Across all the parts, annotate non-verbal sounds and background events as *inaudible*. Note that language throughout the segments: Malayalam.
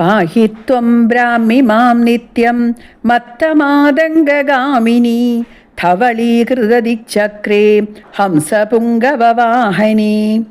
പാഹി ത്വം ബ്രാഹ്മി മാം നിത്യം മത്തമാതംഗാമിനി ധവളീകൃതദിക്ചക്രേ ഹംസപുങ്കവവാഹനി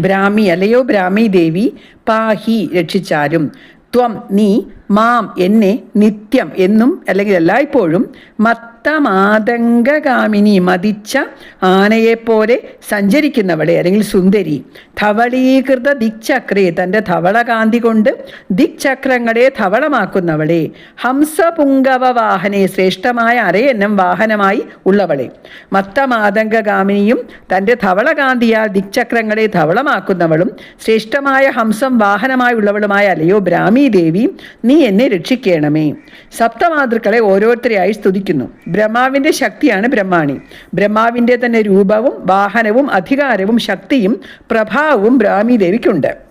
ബ്രാഹ്മി അല്ലയോ ബ്രാഹ്മി ദേവി പാഹി രക്ഷിച്ചാരും ത്വം നീ മാം എന്നെ നിത്യം എന്നും അല്ലെങ്കിൽ എല്ലായ്പ്പോഴും മത്തമാതംഗകാമിനി മതിച്ച ആനയെപ്പോലെ സഞ്ചരിക്കുന്നവളെ അല്ലെങ്കിൽ സുന്ദരി. ധവളീകൃത ദിക്ചക്രേ തന്റെ ധവളകാന്തി കൊണ്ട് ദിക്ചക്രങ്ങളെ ധവളമാക്കുന്നവളെ. ഹംസപുങ്കവ വാഹനെ ശ്രേഷ്ഠമായ അരയന്നം വാഹനമായി ഉള്ളവളെ. മത്തമാതംഗകാമിനിയും തന്റെ ധവളകാന്തിയാൽ ദിക്ചക്രങ്ങളെ ധവളമാക്കുന്നവളും ശ്രേഷ്ഠമായ ഹംസം വാഹനമായുള്ളവളുമായ അലയോ ബ്രാഹ്മി ദേവി നീ എന്നെ രക്ഷിക്കണമേ. സപ്തമാതൃക്കളെ ഓരോരുത്തരെയായി സ്തുതിക്കുന്നു. ബ്രഹ്മാവിന്റെ ശക്തിയാണ് ബ്രഹ്മാണി. ബ്രഹ്മാവിന്റെ തന്നെ രൂപവും വാഹനവും അധികാരവും ശക്തിയും പ്രഭാവവും ബ്രാഹ്മി ദേവിക്കുണ്ട്.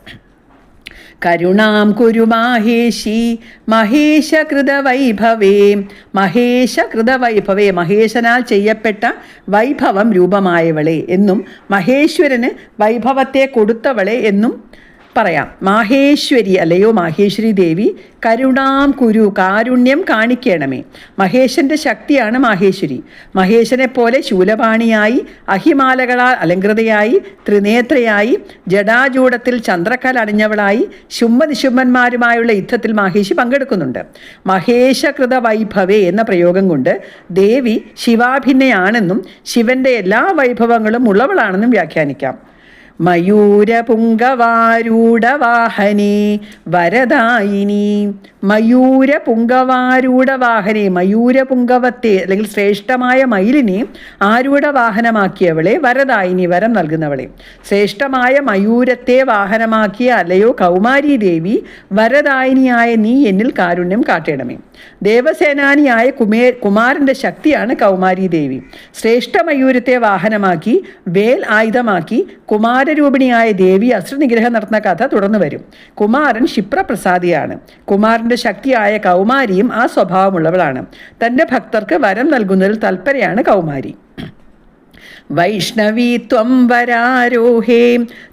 കരുണാം കുരു മാഹേശി മഹേശകൃത വൈഭവേ മഹേശകൃത വൈഭവേ മഹേശനാൽ ചെയ്യപ്പെട്ട വൈഭവം രൂപമായവളെ എന്നും മഹേശ്വരന് വൈഭവത്തെ കൊടുത്തവളെ എന്നും പറയാം. മാഹേശ്വരി അല്ലയോ മാഹേശ്വരി ദേവി കരുണാം കുരു കാരുണ്യം കാണിക്കണമേ. മഹേശന്റെ ശക്തിയാണ് മാഹേശ്വരി. മഹേശനെ പോലെ ശൂലപാണിയായി അഹിമാലകളാൽ അലങ്കൃതയായി ത്രിനേത്രയായി ജടാജൂടത്തിൽ ചന്ദ്രക്കൽ അണിഞ്ഞവളായി ശുംഭനിശുംഭന്മാരുമായുള്ള യുദ്ധത്തിൽ മഹേഷി പങ്കെടുക്കുന്നുണ്ട്. മഹേശകൃത വൈഭവേ എന്ന പ്രയോഗം കൊണ്ട് ദേവി ശിവാഭിന്നയാണെന്നും ശിവന്റെ എല്ലാ വൈഭവങ്ങളും ഉള്ളവളാണെന്നും വ്യാഖ്യാനിക്കാം. മയൂരപുങ്കവാരൂഢവാഹനേ വരദായിനി. മയൂരപുങ്കവാരൂഢവാഹനെ മയൂരപുങ്കവത്തെ അല്ലെങ്കിൽ ശ്രേഷ്ഠമായ മയിലിനെ ആരൂഢവാഹനമാക്കിയവളെ വരദായിനി വരം നൽകുന്നവളെ. ശ്രേഷ്ഠമായ മയൂരത്തെ വാഹനമാക്കിയ അല്ലയോ കൗമാരി ദേവി വരദായിനിയായ നീ എന്നിൽ കാരുണ്യം കാട്ടണമേ. ദേവസേനാനിയായ കുമേ കുമാരന്റെ ശക്തിയാണ് കൗമാരി ദേവി ശ്രേഷ്ഠ മയൂരത്തെ വാഹനമാക്കി വേൽ ആയുധമാക്കി കുമാരരൂപിണിയായ ദേവി അസ്ത്രനിഗ്രഹം നടത്തുന്ന കഥ തുടർന്നു വരും. കുമാരൻ ക്ഷിപ്രപ്രസാദിയാണ്. കുമാരന്റെ ശക്തിയായ കൗമാരിയും ആ സ്വഭാവമുള്ളവളാണ്. തന്റെ ഭക്തർക്ക് വരം നൽകുന്നതിൽ തൽപരയാണ് കൗമാരി. *clears throat* വൈഷ്ണവീ ത്വം വരാരോഹേ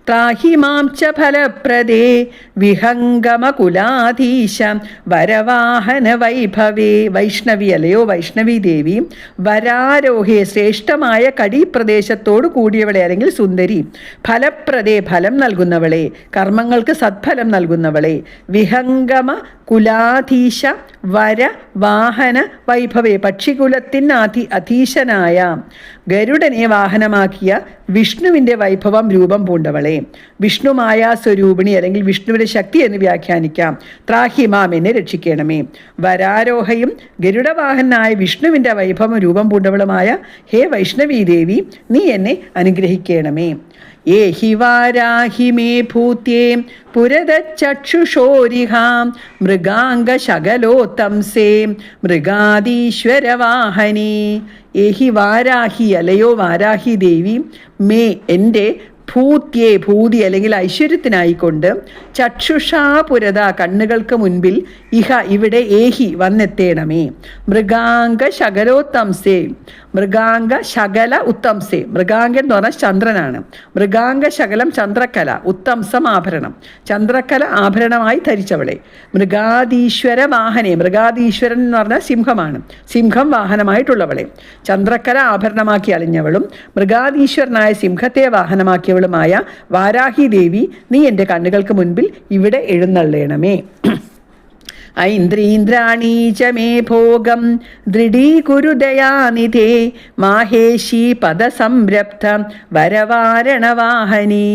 ത്രാഹി മാം ച ഫലപ്രദേ. വിഹംഗമകുലാധീശം. വരവാഹന വൈഭവേ. വൈഷ്ണവി അല്ലയോ വൈഷ്ണവി ദേവി. വരാരോഹേ. ശ്രേഷ്ഠമായ കടിപ്രദേശത്തോട് കൂടിയവളെ അല്ലെങ്കിൽ സുന്ദരി. ഫലപ്രദേ ഫലം നൽകുന്നവളെ. കർമ്മങ്ങൾക്ക് സത്ഫലം നൽകുന്നവളെ. വിഹംഗമ കുലാധീശ വര വാഹന വൈഭവേ. പക്ഷികുലത്തിന് അധി അധീശനായ. ഗരുഡനെ വാഹനമാക്കിയ വിഷ്ണുവിന്റെ വൈഭവം രൂപം പൂണ്ടവളെ. വിഷ്ണുമായ സ്വരൂപിണി അല്ലെങ്കിൽ വിഷ്ണുവിന്റെ ശക്തി എന്ന് വ്യാഖ്യാനിക്കാം. ത്രാഹിമാം എന്നെ രക്ഷിക്കണമേ. വരാരോഹയും ഗരുഡവാഹനായ വിഷ്ണുവിന്റെ വൈഭവം രൂപം പൂണ്ടവളുമായ ഹേ വൈഷ്ണവീ ദേവി നീ എന്നെ അനുഗ്രഹിക്കണമേ. വാരാഹി മേ ഭൂത്യേ പുരതച്ചക്ഷുഷോരിഹാം മൃഗാംഗശകലോത്തംസേ മൃഗാദീശ്വരവാഹനീ. ഏഹി വാരാഹി അലയോ വാരാഹി ദേവി മേ എന്റെ ഭൂത്യേ ഭൂതി അല്ലെങ്കിൽ ഐശ്വര്യത്തിനായിക്കൊണ്ട് ചക്ഷുഷാപുരത കണ്ണുകൾക്ക് മുൻപിൽ ഇഹ ഇവിടെ ഏഹി വന്നെത്തേണമേ. മൃഗാംഗ ശകലോത്തംസേ മൃഗാംഗ ശകല ഉത്തംസേ. മൃഗാംഗൻ എന്ന് പറഞ്ഞാൽ ചന്ദ്രനാണ്. മൃഗാംഗ ശകലം ചന്ദ്രക്കല ഉത്തംസം ആഭരണം. ചന്ദ്രക്കല ആഭരണമായി ധരിച്ചവളെ. മൃഗാദീശ്വര വാഹനെ മൃഗാദീശ്വരൻ എന്ന് പറഞ്ഞാൽ സിംഹമാണ്. സിംഹം വാഹനമായിട്ടുള്ളവളെ. ചന്ദ്രക്കല ആഭരണമാക്കി അളിഞ്ഞവളും മൃഗാദീശ്വരനായ സിംഹത്തെ വാഹനമാക്കിയവളുമായ വാരാഹി ദേവി നീ എന്റെ കണ്ണുകൾക്ക് മുൻപിൽ ഇവിടെ എഴുന്നള്ളേണമേ. *clears throat* ഐന്ദ്രീന്ദ്രാണീ ച മേ ഭോഗം. ദൃഢീകുരു ദയാനിധേ മാഹേശി പദസംരബ്ധ വരവാരണവാഹനി.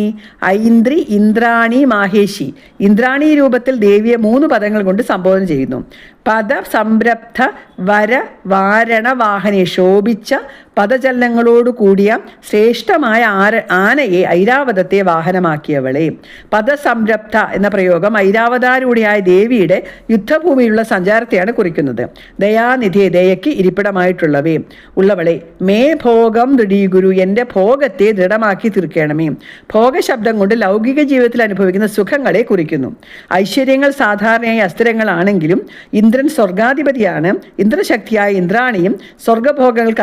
ഐന്ദ്രി ഇന്ദ്രാണി മാഹേശി. ഇന്ദ്രാണി രൂപത്തിൽ ദേവിയെ മൂന്ന് പദങ്ങൾ കൊണ്ട് സംബോധന ചെയ്യുന്നു. പദസംരബ്ധ വര വാരണവാഹനി ശോഭിച്ച പദചലനങ്ങളോട് കൂടിയ ശ്രേഷ്ഠമായ ആര ആനയെ ഐരാവതത്തെ വാഹനമാക്കിയവളെ. പദസംരബ്ധ എന്ന പ്രയോഗം ഐരാവതാരൂഢിയായ ദേവിയുടെ യുദ്ധഭൂമിയിലുള്ള സഞ്ചാരത്തെയാണ് കുറിക്കുന്നത്. ദയാനിധിയെ ദയയ്ക്ക് ഇരിപ്പിടമായിട്ടുള്ളവേ ഉള്ളവളെ മേ ഭോഗം ദൃഢീഗുരു എന്റെ ഭോഗത്തെ ദൃഢമാക്കി തീർക്കണമേ. ഭോഗശബ്ദം കൊണ്ട് ലൗകിക ജീവിതത്തിൽ അനുഭവിക്കുന്ന സുഖങ്ങളെ കുറിക്കുന്നു. ഐശ്വര്യങ്ങൾ സാധാരണയായി അസ്ഥിരങ്ങളാണെങ്കിലും ഇന്ദ്രൻ സ്വർഗാധിപതിയാണ്. ഇന്ദ്രശക്തിയായ ഇന്ദ്രാണിയും സ്വർഗഭോഗങ്ങൾക്ക്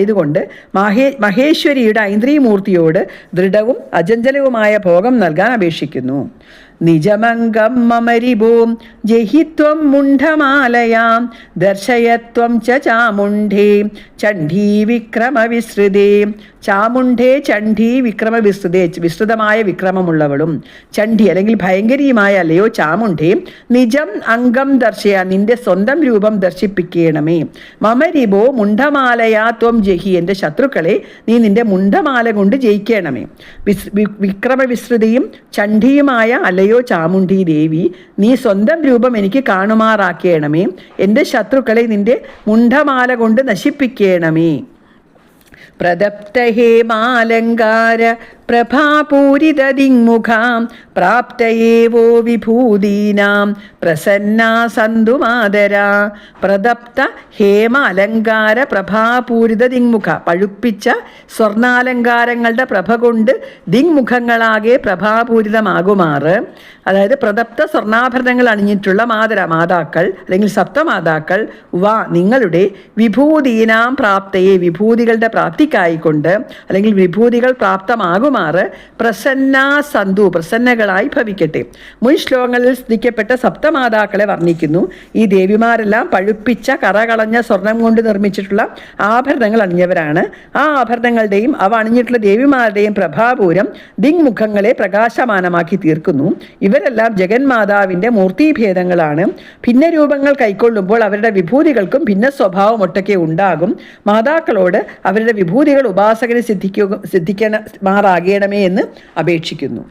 അധിപതിയായതുകൊണ്ട് മഹേ മഹേശ്വരിയുടെ ഐന്ദ്രീമൂർത്തിയോട് ദൃഢവും അജഞ്ചലവുമായ ഭോഗം നൽകാൻ അപേക്ഷിക്കുന്നു. നിജമംഗം മമരിഭൂം. ജഹിത്വം മുണ്ഡമാലയാം. ദർശയത്വം ച ചാമുണ്ഡേ. ചണ്ഡീ വിക്രമവിശ്രുതേ ചാമുണ്ഡേ ചണ്ഡി വിക്രമവിസ്തൃതേ. വിസ്തൃതമായ വിക്രമമുള്ളവളും. ചണ്ഡി അല്ലെങ്കിൽ ഭയങ്കരിയുമായ അല്ലയോ ചാമുണ്ഡേ. നിജം അംഗം ദർശയ. നിന്റെ സ്വന്തം രൂപം ദർശിപ്പിക്കണമേ. മമരിബോ മുണ്ഡമാലയാ ത്വം ജഹി. എന്റെ ശത്രുക്കളെ നീ നിന്റെ മുണ്ഡമാല കൊണ്ട് ജയിക്കണമേ. വിക്രമവിസ്തൃതിയും ചണ്ഡിയുമായ അല്ലയോ ചാമുണ്ഡി ദേവി നീ സ്വന്തം രൂപം എനിക്ക് കാണുമാറാക്കേണമേ. എന്റെ ശത്രുക്കളെ നിന്റെ മുണ്ടമാല കൊണ്ട് നശിപ്പിക്കണമേ. പ്രദപ്തഹേമാലങ്കാര പ്രഭാപൂരിതദിങ്മുഖാം പ്രാപ്തയേവോ വിഭൂതീനാം പ്രസന്നാ സന്തു പ്രദപ്ത ഹേമ അലങ്കാര പ്രഭാപൂരിത ദിങ്മുഖ പഴുപ്പിച്ച സ്വർണാലങ്കാരങ്ങളുടെ പ്രഭ കൊണ്ട് ദിങ്മുഖങ്ങളാകെ പ്രഭാപൂരിതമാകുമാറ്. അതായത് പ്രദപ്ത സ്വർണാഭരണങ്ങൾ അണിഞ്ഞിട്ടുള്ള മാതര മാതാക്കൾ അല്ലെങ്കിൽ സപ്തമാതാക്കൾ വാ നിങ്ങളുടെ വിഭൂതീനാം പ്രാപ്തയെ വിഭൂതികളുടെ പ്രാപ്തിക്കായിക്കൊണ്ട് അല്ലെങ്കിൽ വിഭൂതികൾ പ്രാപ്തമാകുമാറ് പ്രസന്നാ സന്തു പ്രസന്നകളായി ഭവിക്കട്ടെ. മുൻ ശ്ലോകങ്ങളിൽ സ്തുതിക്കപ്പെട്ട സപ്തമാതാക്കളെ വർണിക്കുന്നു. ഈ ദേവിമാരെല്ലാം പഴുപ്പിച്ച കറകളഞ്ഞ സ്വർണം കൊണ്ട് നിർമ്മിച്ചിട്ടുള്ള ആഭരണങ്ങൾ അണിഞ്ഞവരാണ്. ആ ആഭരണങ്ങളുടെയും അവ അണിഞ്ഞിട്ടുള്ള ദേവിമാരുടെയും പ്രഭാപൂരം ദിങ്മുഖങ്ങളെ പ്രകാശമാനമാക്കി തീർക്കുന്നു. ഇവരെല്ലാം ജഗന്മാതാവിന്റെ മൂർത്തിഭേദങ്ങളാണ്. ഭിന്ന രൂപങ്ങൾ കൈക്കൊള്ളുമ്പോൾ അവരുടെ വിഭൂതികൾക്കും ഭിന്ന സ്വഭാവം ഒട്ടൊക്കെ ഉണ്ടാകും. മാതാക്കളോട് അവരുടെ വിഭൂതികൾ ഉപാസകന് സിദ്ധിക്കുക സിദ്ധിക്കണ മാറാകണമേ എന്ന് അപേക്ഷിക്കുന്നു.